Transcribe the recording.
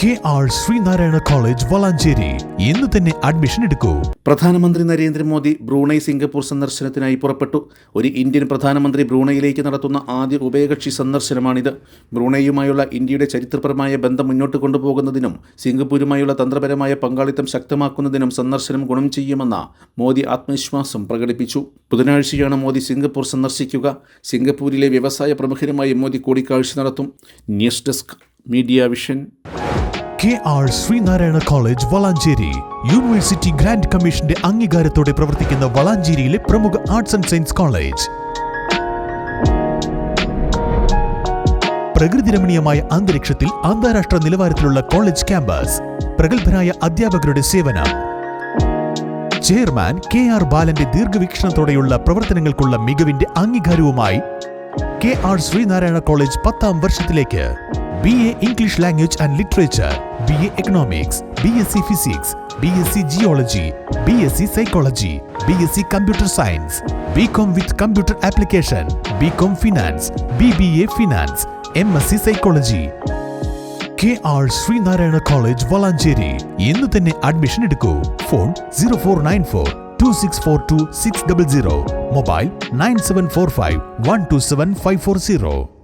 K R Sreenarayana college Valanchery. ഇന്ന് തന്നെ admission എടുക്കൂ. പ്രധാനമന്ത്രി നരേന്ദ്രമോദി ബ്രൂണൈ സിംഗപ്പൂർ സന്ദർശനത്തിനായി പുറപ്പെട്ടു. ഒരു ഇന്ത്യൻ പ്രധാനമന്ത്രി ബ്രൂണൈയിലേക്ക് നടത്തുന്ന ആദ്യ ഉഭയകക്ഷി സന്ദർശനമാണിത്. ബ്രൂണൈയുമായുള്ള ഇന്ത്യയുടെ ചരിത്രപരമായ ബന്ധം മുന്നോട്ട് കൊണ്ടുപോകുന്നതിനും സിംഗപ്പൂരുമായുള്ള തന്ത്രപരമായ പങ്കാളിത്തം ശക്തമാക്കുന്നതിനും സന്ദർശനം ഗുണം ചെയ്യുമെന്ന മോദി ആത്മവിശ്വാസം പ്രകടിപ്പിച്ചു. ബുധനാഴ്ചയാണ് മോദി സിംഗപ്പൂർ സന്ദർശിക്കുക. സിംഗപ്പൂരിലെ വ്യവസായ പ്രമുഖരുമായി മോദി കൂടിക്കാഴ്ച നടത്തും. News desk media vision. K R Sreenarayana college Valanchery. University grand കമ്മീഷന്റെ അംഗീകാരത്തോടെ പ്രവർത്തിക്കുന്ന വളാഞ്ചേരിയിലെ പ്രമുഖ ആർട്സ് ആൻഡ് സയൻസ് കോളേജ്. പ്രകൃതിരമണീയമായ അന്തരീക്ഷത്തിൽ അന്താരാഷ്ട്ര നിലവാരത്തിലുള്ള കോളേജ് ക്യാമ്പസ്. പ്രഗത്ഭരായ അധ്യാപകരുടെ സേവനം. ചെയർമാൻ കെ ആർ ബാലന്റെ ദീർഘവീക്ഷണത്തോടെയുള്ള പ്രവർത്തനങ്ങൾക്കുള്ള മികവിന്റെ അംഗീകാരവുമായി കെ ആർ ശ്രീനാരായണ കോളേജ് പത്താം വർഷത്തിലേക്ക്. B A English language and literature B A economics B S C physics B S C geology B S C psychology B S C computer science B com with computer application B com finance B B A finance M S C psychology K R Sreenarayana college Valanchery. ഇന്ന് തന്നെ admission എടുക്കൂ. Phone zero four nine four 2642600 mobile 9745127540